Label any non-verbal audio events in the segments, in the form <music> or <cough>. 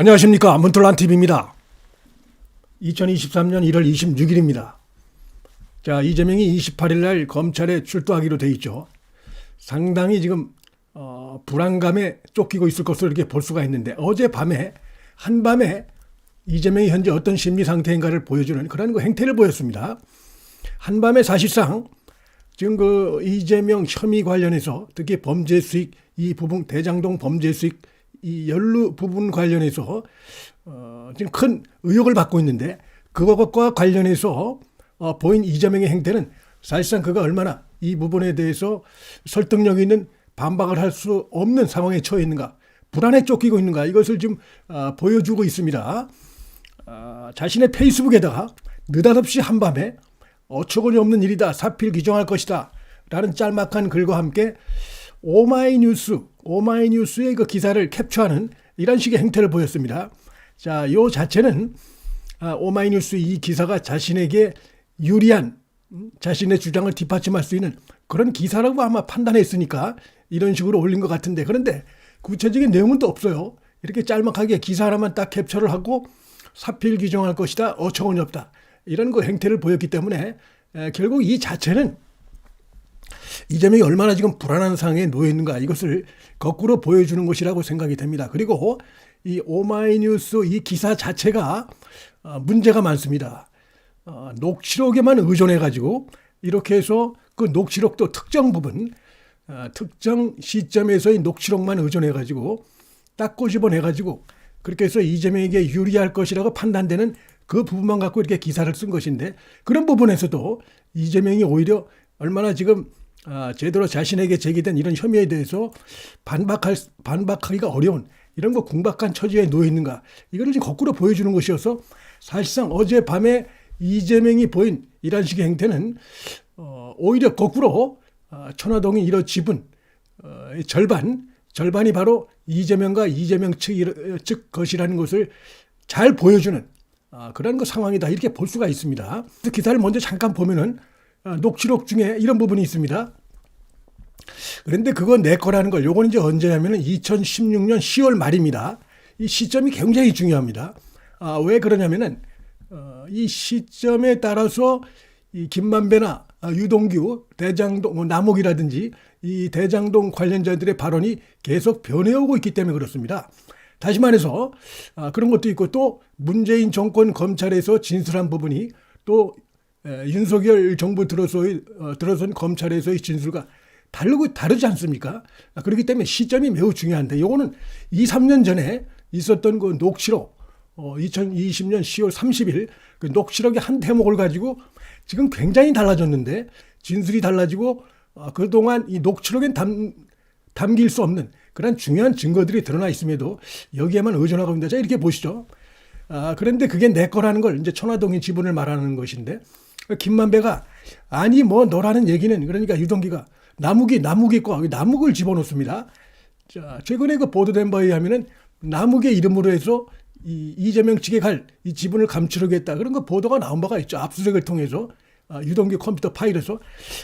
안녕하십니까 문틀란 TV입니다. 2023년 1월 26일입니다. 자 이재명이 28일 날 검찰에 출두하기로 돼 있죠. 상당히 지금 어, 불안감에 쫓기고 있을 것으로 이렇게 볼 수가 있는데 어제 밤에 한 밤에 이재명이 현재 어떤 심리 상태인가를 보여주는 그런 그 행태를 보였습니다. 한 밤에 사실상 지금 그 이재명 혐의 관련해서 특히 범죄 수익 이 부분 대장동 범죄 수익 이 연루 부분 관련해서 어, 지금 큰 의혹을 받고 있는데 그것과 관련해서 어, 보인 이재명의 행태는 사실상 그가 얼마나 이 부분에 대해서 설득력 있는 반박을 할 수 없는 상황에 처해 있는가 불안에 쫓기고 있는가 이것을 좀 어, 보여주고 있습니다. 아, 자신의 페이스북에다가 느닷없이 한밤에 어처구니 없는 일이다 사필 규정할 것이다 라는 짤막한 글과 함께 오마이뉴스 오마이뉴스의 그 기사를 캡처하는 이런 식의 행태를 보였습니다. 자, 요 자체는 아, 오마이뉴스 이 기사가 자신에게 유리한 음, 자신의 주장을 뒷받침할 수 있는 그런 기사라고 아마 판단했으니까 이런 식으로 올린 것 같은데 그런데 구체적인 내용은 또 없어요. 이렇게 짤막하게 기사 하나만 딱 캡처를 하고 사필 규정할 것이다 어처구니 없다 이런 그 행태를 보였기 때문에 에, 결국 이 자체는 이재명이 얼마나 지금 불안한 상황에 놓여 있는가 이것을 거꾸로 보여주는 것이라고 생각이 됩니다. 그리고 이 오마이뉴스 이 기사 자체가 어, 문제가 많습니다. 어, 녹취록에만 의존해 가지고 이렇게 해서 그 녹취록도 특정 부분 어, 특정 시점에서의 녹취록만 의존해 가지고 딱 꼬집어내 가지고 그렇게 해서 이재명에게 유리할 것이라고 판단되는 그 부분만 갖고 이렇게 기사를 쓴 것인데 그런 부분에서도 이재명이 오히려 얼마나 지금 아, 제대로 자신에게 제기된 이런 혐의에 대해서 반박할 반박하기가 어려운 이런 거 궁박한 처지에 놓여 있는가 이거를 지금 거꾸로 보여주는 것이어서 사실상 어제 밤에 이재명이 보인 이런 식의 행태는 어, 오히려 거꾸로 아, 천화동이 이런 지분 어, 의 절반 절반이 바로 이재명과 이재명 측, 측 것이라는 것을 잘 보여주는 아, 그런 그 상황이다 이렇게 볼 수가 있습니다. 그 기사를 먼저 잠깐 보면은 아, 녹취록 중에 이런 부분이 있습니다. 그런데 그건 내 거라는 걸 요건 이제 언제냐면은 2016년 10월 말입니다. 이 시점이 굉장히 중요합니다. 아, 왜 그러냐면은 어, 이 시점에 따라서 이 김만배나 아, 유동규, 대장동, 뭐 남욱이라든지 이 대장동 관련자들의 발언이 계속 변해오고 있기 때문에 그렇습니다. 다시 말해서 아, 그런 것도 있고 또 문재인 정권 검찰에서 진술한 부분이 또 에, 윤석열 정부 들어서의 어, 들어선 검찰에서의 진술과 다르고 다르지 않습니까? 아, 그렇기 때문에 시점이 매우 중요한데 요거는 2, 3년 전에 있었던 그 녹취록 어, 2020년 10월 30일 그 녹취록의 한 대목을 가지고 지금 굉장히 달라졌는데 진술이 달라지고 어, 그동안 이 녹취록엔 담, 담길 수 없는 그런 중요한 증거들이 드러나 있음에도 여기에만 의존하고 있다. 자, 이렇게 보시죠. 아, 그런데 그게 내 거라는 걸 이제 천화동의 지분을 말하는 것인데 김만배가 아니 뭐 너라는 얘기는 그러니까 유동기가 나무기 나무기 거 나무를 집어넣습니다. 자 최근에 그 보도된 바에 의하면은 나무의 이름으로 해서 이 이재명 측에 갈 이 지분을 감추려겠다 그런 거 보도가 나온 바가 있죠. 압수수색을 통해서 아, 유동기 컴퓨터 파일에서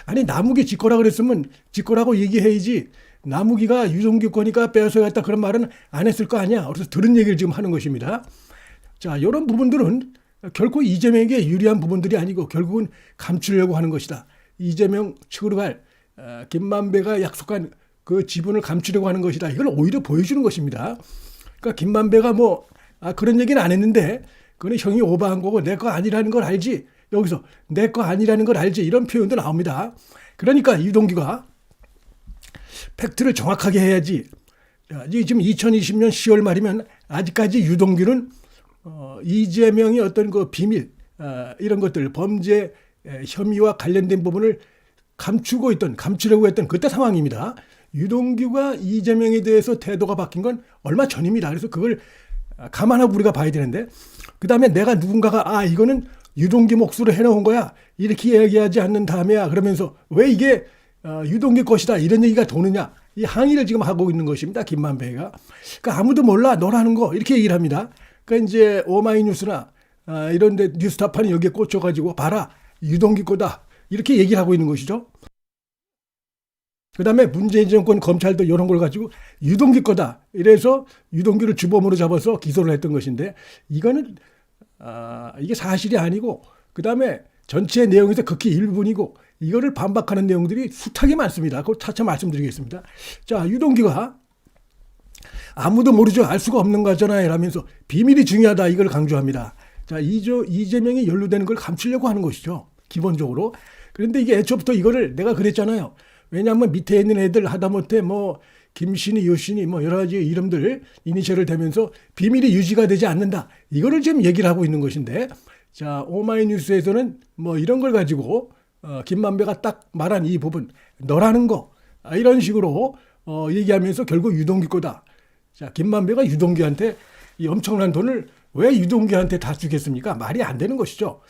아니 나무기 지거라 그랬으면 지거라고 얘기해야지 나무기가 유동기 거니까 빼앗아갔다 그런 말은 안 했을 거 아니야. 그래서 들은 얘기를 지금 하는 것입니다. 자 이런 부분들은 결코 이재명에게 유리한 부분들이 아니고 결국은 감추려고 하는 것이다. 이재명 측으로 갈 어, 김만배가 약속한 그 지분을 감추려고 하는 것이다. 이걸 오히려 보여주는 것입니다. 그러니까 김만배가 뭐 아, 그런 얘기는 안 했는데 그건 형이 오버한 거고 내 거 아니라는 걸 알지. 여기서 내 거 아니라는 걸 알지. 이런 표현도 나옵니다. 그러니까 유동규가 팩트를 정확하게 해야지. 자, 지금 2020년 10월 말이면 아직까지 유동규는 어, 이재명의 어떤 그 비밀 어, 이런 것들 범죄 에, 혐의와 관련된 부분을 감추고 있던 감추려고 했던 그때 상황입니다. 유동규가 이재명에 대해서 태도가 바뀐 건 얼마 전입니다. 그래서 그걸 감안하고 우리가 봐야 되는데 그 다음에 내가 누군가가 아 이거는 유동규 몫으로 해놓은 거야 이렇게 얘기하지 않는 다음에야 그러면서 왜 이게 어, 유동규 것이다 이런 얘기가 도느냐 이 항의를 지금 하고 있는 것입니다. 김만배가 그러니까 아무도 몰라 너라는 거 이렇게 얘기를 합니다. 그러니까 이제 오마이뉴스나 아, 이런데 뉴스타판이 여기에 꽂혀가지고 봐라 유동규 거다 이렇게 얘기를 하고 있는 것이죠. 그다음에 문재인 정권 검찰도 이런 걸 가지고 유동기 거다. 이래서 유동기를 주범으로 잡아서 기소를 했던 것인데 이거는 아, 이게 사실이 아니고 그다음에 전체 내용에서 극히 일부분이고 이거를 반박하는 내용들이 숱하게 많습니다. 그걸 차차 말씀드리겠습니다. 자, 유동기가 아무도 모르죠. 알 수가 없는 거잖아요. 라면서 비밀이 중요하다. 이걸 강조합니다. 자, 이조, 이재명이 연루되는 걸 감추려고 하는 것이죠. 기본적으로. 그런데 이게 애초부터 이거를 내가 그랬잖아요. 왜냐하면 밑에 있는 애들 하다못해 뭐 김신이, 유신이 뭐 여러 가지 이름들 이니셜을 대면서 비밀이 유지가 되지 않는다. 이거를 지금 얘기를 하고 있는 것인데 자, 오마이뉴스에서는 뭐 이런 걸 가지고 어, 김만배가 딱 말한 이 부분 너라는 거 아, 이런 식으로 어, 얘기하면서 결국 유동기 거다. 자, 김만배가 유동규한테 이 엄청난 돈을 왜 유동규한테 다 주겠습니까? 말이 안 되는 것이죠.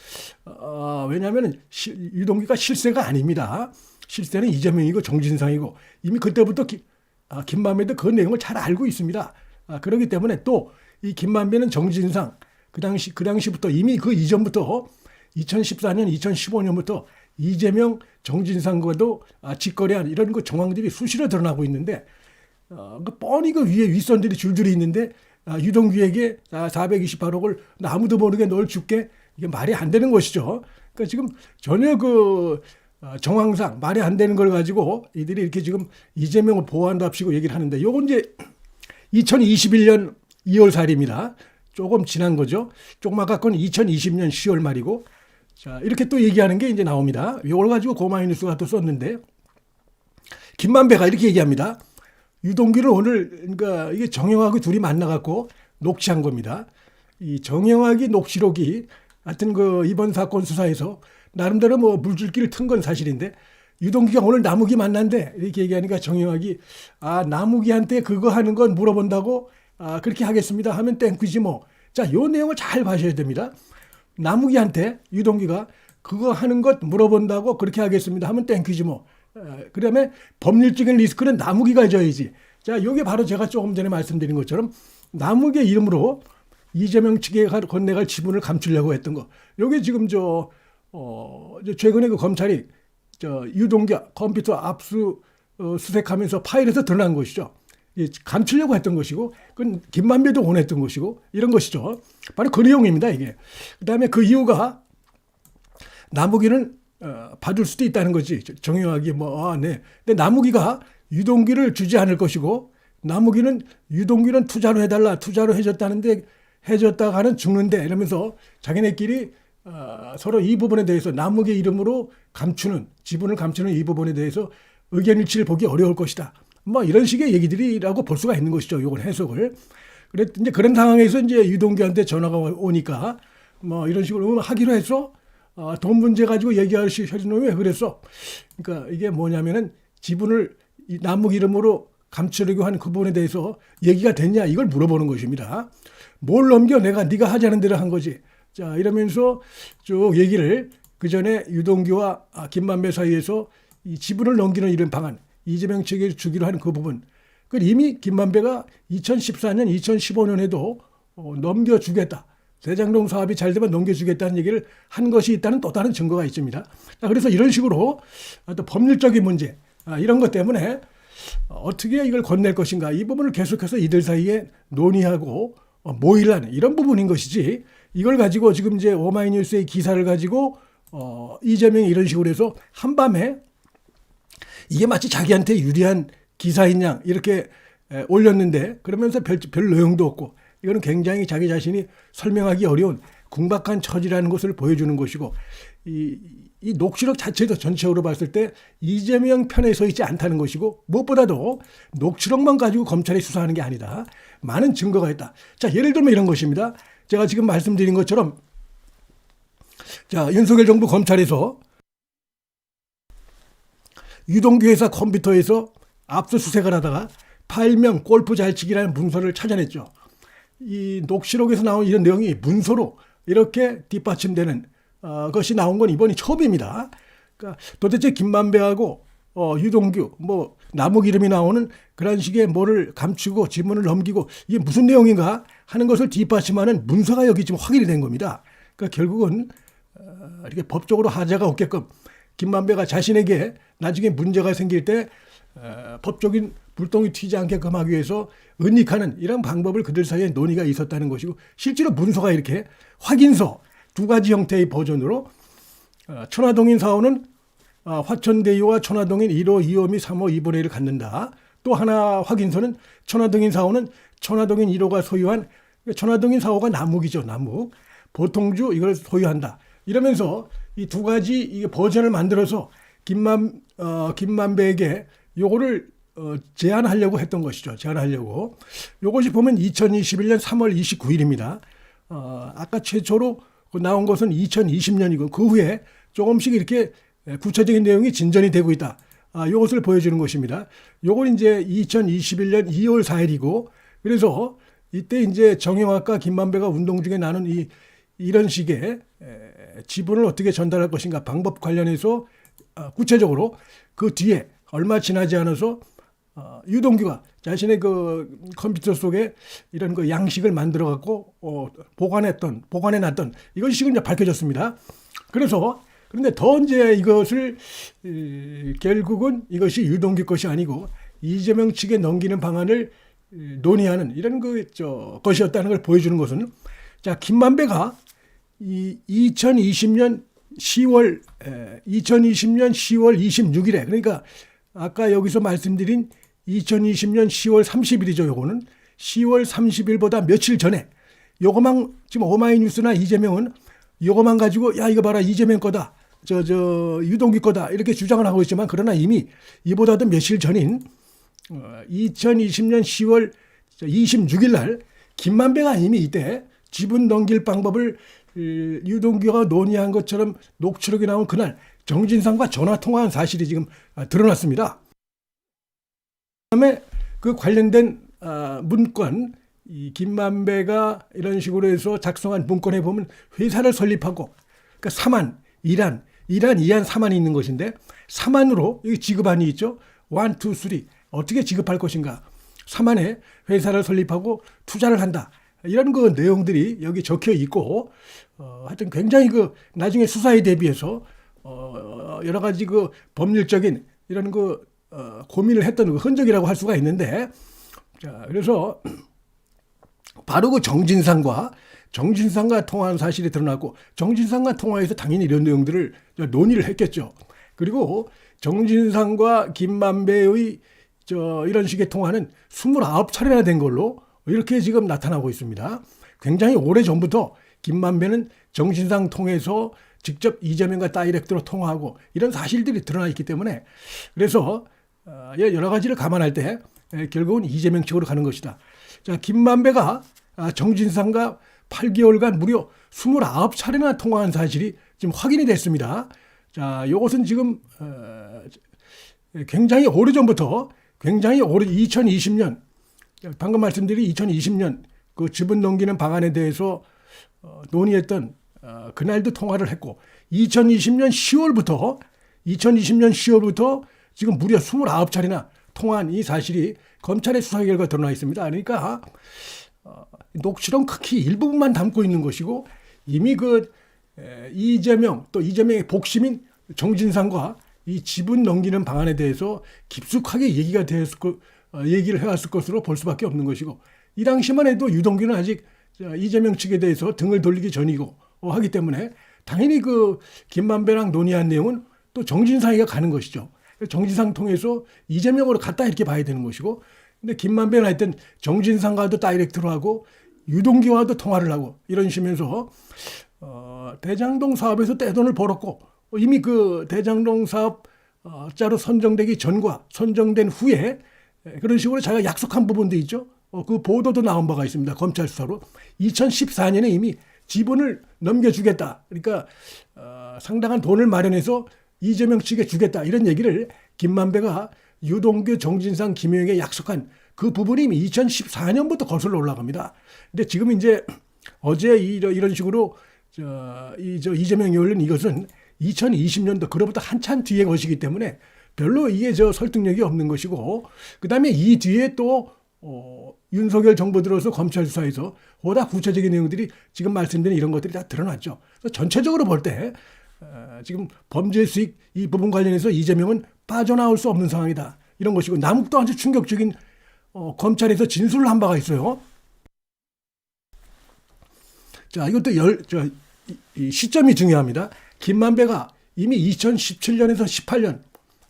어, 왜냐하면 유동규가 실세가 아닙니다. 실세는 이재명이고 정진상이고 이미 그때부터 기, 아, 김만배도 그 내용을 잘 알고 있습니다. 아, 그렇기 때문에 또 이 김만배는 정진상 그 당시 그 당시부터 이미 그 이전부터 2014년 2015년부터 이재명 정진상과도 아, 직거래한 이런 그 정황들이 수시로 드러나고 있는데 어, 그 뻔히 그 위에 윗선들이 줄줄이 있는데 아, 유동규에게 아, 428억을 아무도 모르게 널 줄게 이게 말이 안 되는 것이죠. 그러니까 지금 전혀 그 어, 정황상 말이 안 되는 걸 가지고 이들이 이렇게 지금 이재명을 보호한답시고 얘기를 하는데 요건 이제 2021년 2월 4일입니다. 조금 지난 거죠. 조그마한 2020년 10월 말이고 자 이렇게 또 얘기하는 게 이제 나옵니다. 이걸 가지고 고마이뉴스가 또 썼는데 김만배가 이렇게 얘기합니다. 유동규를 오늘 그러니까 이게 정영학이 둘이 만나갖고 녹취한 겁니다. 이 정영학이 녹취록이 하여튼 그 이번 사건 수사에서 나름대로 뭐 물줄기를 튼 건 사실인데 유동규가 오늘 나무기 만난대 이렇게 얘기하니까 정영학이 아 나무기한테 그거 하는 건 물어본다고 아 그렇게 하겠습니다 하면 땡큐지 뭐. 자, 요 내용을 잘 봐셔야 됩니다. 나무기한테 유동규가 그거 하는 것 물어본다고 그렇게 하겠습니다 하면 땡큐지 뭐. 그 다음에 법률적인 리스크는 나무기가 져야지. 자, 요게 바로 제가 조금 전에 말씀드린 것처럼 나무기 이름으로 이재명 측에 건네갈 지분을 감추려고 했던 거. 요게 지금 저, 어, 최근에 그 검찰이 저 유동규 컴퓨터 압수 어, 수색하면서 파일에서 드러난 것이죠. 감추려고 했던 것이고, 그건 김만배도 원했던 것이고, 이런 것이죠. 바로 그 내용입니다, 이게. 그 다음에 그 이유가 나무기는 어, 받을 수도 있다는 거지. 정영학이 뭐, 아, 네. 근데 나무기가 유동기를 주지 않을 것이고, 나무기는 유동기는 투자로 해달라, 투자로 해줬다는데, 해줬다가 는 죽는데, 이러면서 자기네끼리 어, 서로 이 부분에 대해서 나무기 이름으로 감추는, 지분을 감추는 이 부분에 대해서 의견 일치를 보기 어려울 것이다. 뭐 이런 식의 얘기들이라고 볼 수가 있는 것이죠. 요걸 해석을. 그래, 이제 그런 상황에서 이제 유동규한테 전화가 오니까 뭐 이런 식으로 하기로 했어? 아, 돈 문제 가지고 얘기할 수 있는 왜 그랬어? 그러니까 이게 뭐냐면은 지분을 남북 이름으로 감추려고 한 그 부분에 대해서 얘기가 됐냐 이걸 물어보는 것입니다. 뭘 넘겨 내가 네가 하자는 대로 한 거지. 자 이러면서 쭉 얘기를 그 전에 유동규와 김만배 사이에서 이 지분을 넘기는 이런 방안 이재명 측에 주기로 한 그 부분. 그 이미 김만배가 2014년, 2015년에도 어, 넘겨주겠다. 대장동 사업이 잘 되면 넘겨주겠다는 얘기를 한 것이 있다는 또 다른 증거가 있습니다. 그래서 이런 식으로 또 법률적인 문제 아, 이런 것 때문에 어떻게 이걸 건넬 것인가 이 부분을 계속해서 이들 사이에 논의하고 어, 모의를 이런 부분인 것이지 이걸 가지고 지금 이제 오마이뉴스의 기사를 가지고 어, 이재명이 이런 식으로 해서 한밤에 이게 마치 자기한테 유리한 기사인 양 이렇게 올렸는데 그러면서 별, 별 내용도 없고 이거는 굉장히 자기 자신이 설명하기 어려운 궁박한 처지라는 것을 보여주는 것이고 이, 이 녹취록 자체도 전체적으로 봤을 때 이재명 편에 서 있지 않다는 것이고 무엇보다도 녹취록만 가지고 검찰이 수사하는 게 아니다. 많은 증거가 있다. 자, 예를 들면 이런 것입니다. 제가 지금 말씀드린 것처럼 자, 윤석열 정부 검찰에서 유동규 회사 컴퓨터에서 압수수색을 하다가 파일명 골프 잘치기라는 문서를 찾아냈죠. 이 녹취록에서 나온 이런 내용이 문서로 이렇게 뒷받침되는 어, 것이 나온 건 이번이 처음입니다. 그러니까 도대체 김만배하고 어, 유동규 뭐 나무 이름이 나오는 그런 식의 뭐를 감추고 지문을 넘기고 이게 무슨 내용인가 하는 것을 뒷받침하는 문서가 여기 지금 확인이 된 겁니다. 그러니까 결국은 어, 이렇게 법적으로 하자가 없게끔 김만배가 자신에게 나중에 문제가 생길 때 어, 법적인 불똥이 튀지 않게끔 하기 위해서 은닉하는 이런 방법을 그들 사이에 논의가 있었다는 것이고 실제로 문서가 이렇게 확인서 두 가지 형태의 버전으로 어, 천화동인 사원은 어, 화천대유와 천화동인 1호, 2호 및 3호, 2분의 1을 갖는다. 또 하나 확인서는 천화동인 사원은 천화동인 1호가 소유한 천화동인 사호가 남욱이죠. 남욱. 보통주 이걸 소유한다. 이러면서 이 두 가지 이 버전을 만들어서 김만 어, 김만배에게 요거를 어, 제안하려고 했던 것이죠. 제안하려고. 요것이 보면 2021년 3월 29일입니다. 어, 아까 최초로 그 나온 것은 2020년이고 그 후에 조금씩 이렇게 구체적인 내용이 진전이 되고 있다. 아, 요것을 보여주는 것입니다. 요건 이제 2021년 2월 4일이고 그래서 이때 이제 정영학과 김만배가 운동 중에 나는 이 이런 식의 에, 지분을 어떻게 전달할 것인가 방법 관련해서 어, 구체적으로 그 뒤에 얼마 지나지 않아서 어, 유동규가 자신의 그 컴퓨터 속에 이런 그 양식을 만들어 갖고 어, 보관했던 보관해 놨던 이것이 이제 밝혀졌습니다. 그래서 그런데 더 이제 이것을 이, 결국은 이것이 유동규 것이 아니고 이재명 측에 넘기는 방안을 이, 논의하는 이런 그 저 것이었다는 걸 보여주는 것은 자 김만배가 이 2020년 10월 에, 2020년 10월 26일에 그러니까 아까 여기서 말씀드린 2020년 10월 30일이죠. 요거는 10월 30일보다 며칠 전에 요거만 지금 오마이뉴스나 이재명은 요거만 가지고 야 이거 봐라 이재명 거다. 저 저 유동규 거다. 이렇게 주장을 하고 있지만 그러나 이미 이보다도 며칠 전인 어, 2020년 10월 26일 날 김만배가 이미 이때 지분 넘길 방법을 이, 유동규가 논의한 것처럼 녹취록이 나온 그날 정진상과 전화 통화한 사실이 지금 아, 드러났습니다. 그다음에 그 관련된 아, 문건 이 김만배가 이런 식으로 해서 작성한 문건에 보면 회사를 설립하고 그러니까 사만, 이란, 이란, 이한, 사만이 있는 것인데 사만으로 여기 지급안이 있죠. 원, 투, 쓰리 어떻게 지급할 것인가. 사만에 회사를 설립하고 투자를 한다. 이런 그 내용들이 여기 적혀 있고 어, 하여튼 굉장히 그 나중에 수사에 대비해서 어, 여러 가지 그 법률적인 이런 그 어, 고민을 했던 그 흔적이라고 할 수가 있는데 자 그래서 바로 그 정진상과 정진상과 통화한 사실이 드러났고 정진상과 통화해서 당연히 이런 내용들을 논의를 했겠죠. 그리고 정진상과 김만배의 저 이런 식의 통화는 29차례나 된 걸로 이렇게 지금 나타나고 있습니다. 굉장히 오래 전부터 김만배는 정진상 통해서 직접 이재명과 다이렉트로 통화하고 이런 사실들이 드러나 있기 때문에 그래서 어, 여러 가지를 감안할 때 결국은 이재명 측으로 가는 것이다. 자, 김만배가 아, 정진상과 8개월간 무려 29차례나 통화한 사실이 지금 확인이 됐습니다. 자, 이것은 지금 어, 굉장히 오래전부터 굉장히 오래 2020년 방금 말씀드린 2020년 그 지분 넘기는 방안에 대해서 어, 논의했던 어, 그날도 통화를 했고 2020년 10월부터 2020년 10월부터 지금 무려 29차례나 통화한 이 사실이 검찰의 수사 결과 드러나 있습니다. 그러니까 어, 녹취록 극히 일부분만 담고 있는 것이고 이미 그 에, 이재명 또 이재명의 복심인 정진상과 이 지분 넘기는 방안에 대해서 깊숙하게 얘기가 되었을 것, 어, 얘기를 해왔을 것으로 볼 수밖에 없는 것이고 이 당시만 해도 유동규는 아직 이재명 측에 대해서 등을 돌리기 전이고 어, 하기 때문에 당연히 그 김만배랑 논의한 내용은 또 정진상이가 가는 것이죠. 정진상 통해서 이재명으로 갔다 이렇게 봐야 되는 것이고 근데 김만배는 하여튼 정진상과도 다이렉트로 하고 유동규와도 통화를 하고 이런 식이면서 어, 대장동 사업에서 떼돈을 벌었고 이미 그 대장동 사업자로 선정되기 전과 선정된 후에 그런 식으로 자기가 약속한 부분도 있죠. 어, 그 보도도 나온 바가 있습니다. 검찰 수사로 2014년에 이미 지분을 넘겨주겠다. 그러니까 어, 상당한 돈을 마련해서 이재명 측에 주겠다. 이런 얘기를 김만배가 유동규, 정진상, 김영에게 약속한 그 부분이 이미 2014년부터 거슬러 올라갑니다. 근데 지금 이제 어제 이런 식으로 저, 이, 저 이재명이 올린 이것은 2020년도 그로부터 한참 뒤에 것이기 때문에 별로 이게 저 설득력이 없는 것이고 그다음에 이 뒤에 또 어, 윤석열 정부 들어서 검찰 수사에서 보다 구체적인 내용들이 지금 말씀드린 이런 것들이 다 드러났죠. 그래서 전체적으로 볼때 어, 지금 범죄 수익 이 부분 관련해서 이재명은 빠져나올 수 없는 상황이다. 이런 것이고 남욱도 아주 충격적인 어, 검찰에서 진술을 한 바가 있어요. 자, 이것도 열, 저, 이, 이 시점이 중요합니다. 김만배가 이미 2017년에서 18년,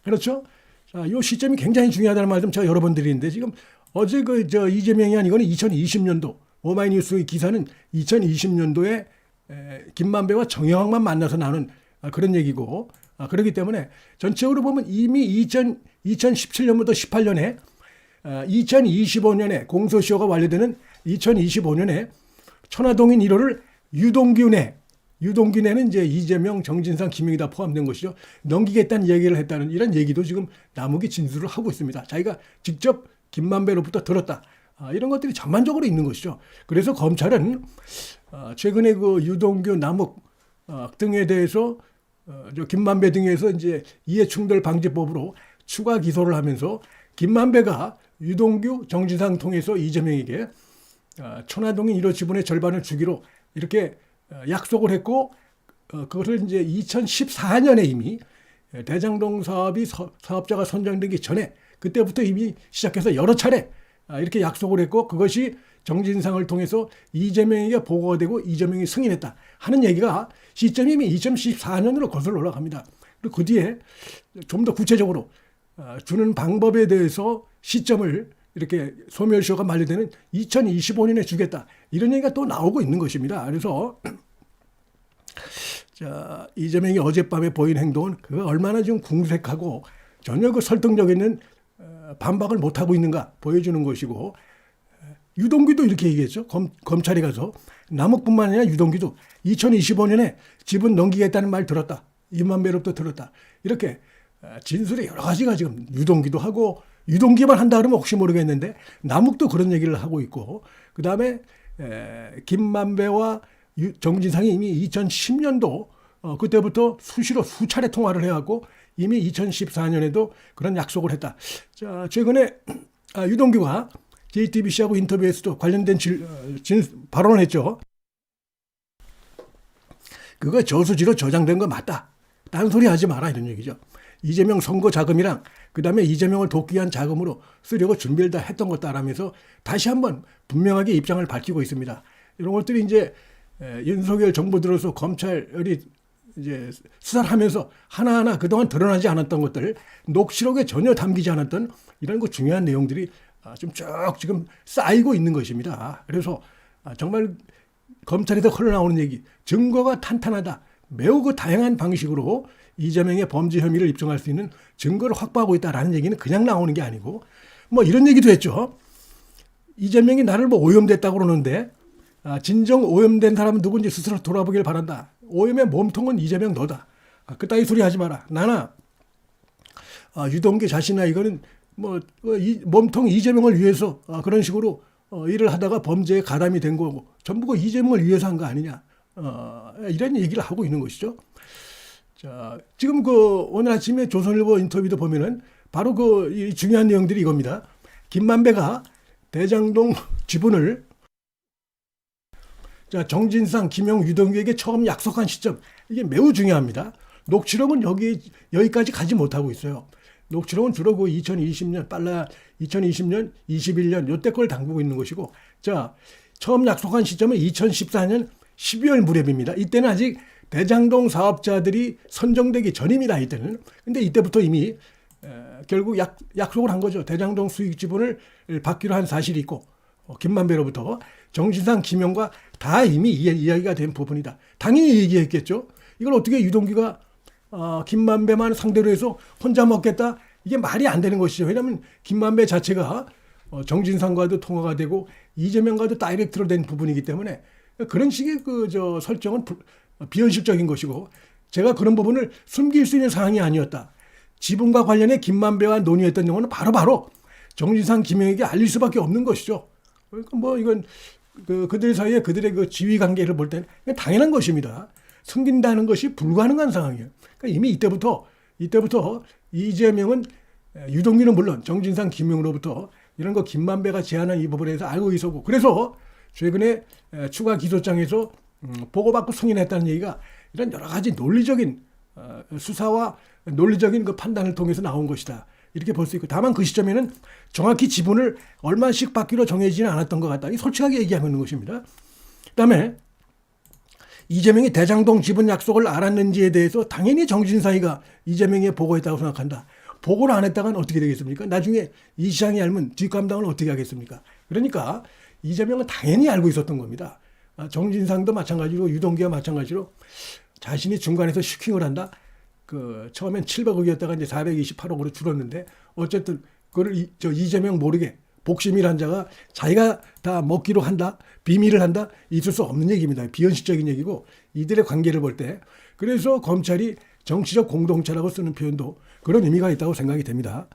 그렇죠? 자, 이 시점이 굉장히 중요하다는 말좀 제가 여러 번 드리는데 지금 어제 그 저 이재명이 아니고는 2020년도 오마이뉴스 기사는 2020년도에 에, 김만배와 정영학만 만나서 나눈 아, 그런 얘기고 아, 그렇기 때문에 전체적으로 보면 이미 2000, 2017년부터 18년에 아, 2025년에 공소시효가 완료되는 2025년에 천화동인 1호를 유동균에 유동균에는 이제 이재명, 정진상, 김영희 다 포함된 것이죠. 넘기겠다는 얘기를 했다는 이런 얘기도 지금 남욱이 진술을 하고 있습니다. 자기가 직접 김만배로부터 들었다. 아, 이런 것들이 전반적으로 있는 것이죠. 그래서 검찰은 아, 최근에 그 유동규, 남욱 아, 등에 대해서 어, 저 김만배 등에서 이제 이해충돌 방지법으로 추가 기소를 하면서 김만배가 유동규, 정진상 통해서 이재명에게 아, 천화동인 1호 지분의 절반을 주기로 이렇게 어, 약속을 했고 어, 그것을 이제 2014년에 이미 대장동 사업이 서- 사업자가 선정되기 전에 그때부터 이미 시작해서 여러 차례 아, 이렇게 약속을 했고 그것이 정진상을 통해서 이재명에게 보고가 되고 이재명이 승인했다 하는 얘기가 시점이 이미 2014년으로 거슬러 올라갑니다. 그리고 그 뒤에 좀 더 구체적으로 아, 주는 방법에 대해서 시점을 이렇게 소멸시효가 만료되는 2025년에 주겠다 이런 얘기가 또 나오고 있는 것입니다. 그래서 <clears throat> 자 이재명이 어젯밤에 보인 행동은 그 얼마나 좀 궁색하고 전혀 그 설득력 있는 어, 반박을 못 하고 있는가 보여주는 것이고 유동규도 이렇게 얘기했죠. 검, 검찰에 가서 남욱뿐만 아니라 유동규도 2025년에 지분 넘기겠다는 말 들었다. 2만 배로부터 들었다. 이렇게 어, 진술이 여러 가지가 지금 유동규도 하고 유동규만 한다 그러면 혹시 모르겠는데 남욱도 그런 얘기를 하고 있고 그 다음에 김만배와 유- 정진상이 이미 2010년도 어, 그때부터 수시로 수차례 통화를 해왔고 이미 2014년에도 그런 약속을 했다. 자 최근에 아, 유동규가 JTBC하고 인터뷰에서도 관련된 질, 어, 진, 발언을 했죠. 그거 저수지로 저장된 거 맞다. 딴소리 하지 마라 이런 얘기죠. 이재명 선거 자금이랑 그다음에 이재명을 돕기 위한 자금으로 쓰려고 준비를 다 했던 것다라면서 다시 한번 분명하게 입장을 밝히고 있습니다. 이런 것들이 이제 에, 윤석열 정부 들어서 검찰이 이제 수사를 하면서 하나하나 그동안 드러나지 않았던 것들 녹취록에 전혀 담기지 않았던 이런 그 중요한 내용들이 아, 좀쭉 지금 쌓이고 있는 것입니다. 그래서 아, 정말 검찰에서 흘러나오는 얘기 증거가 탄탄하다. 매우 그 다양한 방식으로 이재명의 범죄 혐의를 입증할 수 있는 증거를 확보하고 있다라는 얘기는 그냥 나오는 게 아니고 뭐 이런 얘기도 했죠. 이재명이 나를 뭐 오염됐다고 그러는데 아, 진정 오염된 사람은 누군지 스스로 돌아보길 바란다. 오염의 몸통은 이재명 너다. 아, 그따위 소리 하지 마라. 나나 아, 유동규 자신아 이거는 뭐 어, 이, 몸통 이재명을 위해서 아, 그런 식으로 어, 일을 하다가 범죄에 가담이 된 거고 전부 그 이재명을 위해서 한 거 아니냐 어, 이런 얘기를 하고 있는 것이죠. 자 지금 그 오늘 아침에 조선일보 인터뷰도 보면은 바로 그이 중요한 내용들이 이겁니다. 김만배가 대장동 <laughs> 지분을 자 정진상, 김영, 유동규에게 처음 약속한 시점 이게 매우 중요합니다. 녹취록은 여기 여기까지 가지 못하고 있어요. 녹취록은 주로 그 2020년 빨라 2020년, 21년 요때 걸 담그고 있는 것이고 자 처음 약속한 시점은 2014년 12월 무렵입니다. 이때는 아직 대장동 사업자들이 선정되기 전입니다. 이때는. 근데 이때부터 이미 에, 결국 약, 약속을 한 거죠. 대장동 수익 지분을 받기로 한 사실이 있고 어, 김만배로부터 정진상, 김영과 다 이미 이- 이야기가 된 부분이다. 당연히 얘기했겠죠. 이걸 어떻게 유동규가 어, 김만배만 상대로 해서 혼자 먹겠다? 이게 말이 안 되는 것이죠. 왜냐하면 김만배 자체가 어, 정진상과도 통화가 되고 이재명과도 다이렉트로 된 부분이기 때문에 그런 식의 그 저 설정은 불- 비현실적인 것이고 제가 그런 부분을 숨길 수 있는 상황이 아니었다. 지분과 관련해 김만배와 논의했던 경우는 바로바로 정진상 김영에게 알릴 수밖에 없는 것이죠. 그러니까 뭐 이건 그 그들 사이에 그들의 그 지위 관계를 볼 때는 당연한 것입니다. 숨긴다는 것이 불가능한 상황이에요. 그러니까 이미 이때부터 이때부터 이재명은 유동규는 물론 정진상 김영으로부터 이런 거 김만배가 제안한 이 부분에 대해서 알고 있었고 그래서 최근에 에, 추가 기소장에서 음, 보고받고 승인했다는 얘기가 이런 여러 가지 논리적인 어, 수사와 논리적인 그 판단을 통해서 나온 것이다. 이렇게 볼 수 있고 다만 그 시점에는 정확히 지분을 얼마씩 받기로 정해지지는 않았던 것 같다. 이 솔직하게 얘기하는 것입니다. 그다음에 이재명이 대장동 지분 약속을 알았는지에 대해서 당연히 정진상이가 이재명에 보고했다고 생각한다. 보고를 안 했다간 어떻게 되겠습니까? 나중에 이 시장이 알면 뒷감당을 어떻게 하겠습니까? 그러니까 이재명은 당연히 알고 있었던 겁니다. 아, 정진상도 마찬가지로 유동기와 마찬가지로 자신이 중간에서 슈킹을 한다. 그 처음엔 700억이었다가 이제 428억으로 줄었는데 어쨌든 그걸 이, 저 이재명 모르게 복심이란 자가 자기가 다 먹기로 한다 비밀을 한다 있을 수 없는 얘기입니다 비현실적인 얘기고 이들의 관계를 볼 때 그래서 검찰이 정치적 공동체라고 쓰는 표현도 그런 의미가 있다고 생각이 됩니다.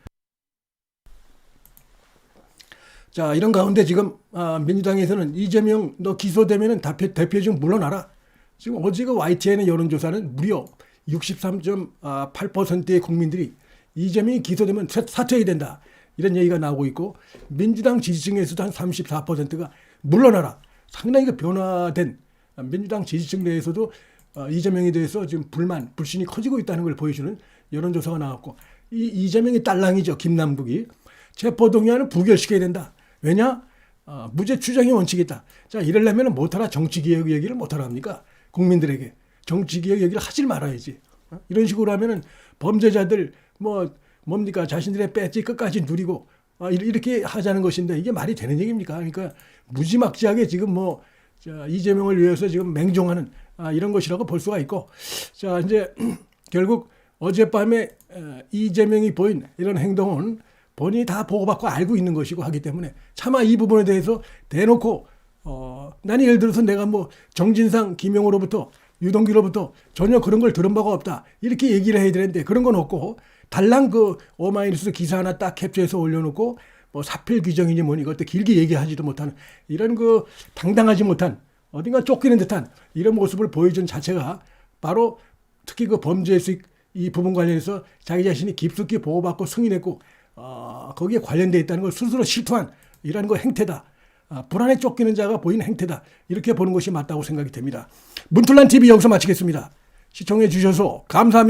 자 이런 가운데 지금 아, 민주당에서는 이재명 너 기소되면 은 대표, 대표 중 물러나라. 지금 어제 그 YTN의 여론조사는 무려 63.8%의 국민들이 이재명이 기소되면 사- 사퇴해야 된다. 이런 얘기가 나오고 있고 민주당 지지층에서도 한 34%가 물러나라. 상당히 그 변화된 민주당 지지층 내에서도 어, 이재명에 대해서 지금 불만, 불신이 커지고 있다는 걸 보여주는 여론조사가 나왔고 이 이재명의 딸랑이죠 김남국이 체포동의안을 부결시켜야 된다. 왜냐? 어, 무죄 추정이 원칙이다. 자 이러려면 못하라 정치개혁 얘기를 못하라 합니까? 국민들에게 정치개혁 얘기를 하질 말아야지. 어? 이런 식으로 하면은 범죄자들 뭐 뭡니까 자신들의 배지 끝까지 누리고 아, 이- 이렇게 하자는 것인데 이게 말이 되는 얘기입니까? 그러니까 무지막지하게 지금 뭐 자, 이재명을 위해서 지금 맹종하는 아, 이런 것이라고 볼 수가 있고 자 이제 <clears throat> 결국 어젯밤에 어, 이재명이 보인 이런 행동은 본인이 다 보고받고 알고 있는 것이고 하기 때문에 차마 이 부분에 대해서 대놓고 어, 난 예를 들어서 내가 뭐 정진상 김용호로부터 유동규로부터 전혀 그런 걸 들은 바가 없다 이렇게 얘기를 해야 되는데 그런 건 없고 달랑 그 오마이뉴스 기사 하나 딱 캡처해서 올려놓고 뭐 사필 규정이니 뭐니 이것도 길게 얘기하지도 못하는 이런 그 당당하지 못한 어딘가 쫓기는 듯한 이런 모습을 보여준 자체가 바로 특히 그 범죄 수익 이 부분 관련해서 자기 자신이 깊숙이 보호받고 승인했고 어, 거기에 관련돼 있다는 걸 스스로 실토한 이런 거 행태다. 아, 불안에 쫓기는 자가 보이는 행태다. 이렇게 보는 것이 맞다고 생각이 됩니다. 문틀란 TV 여기서 마치겠습니다. 시청해 주셔서 감사합니다.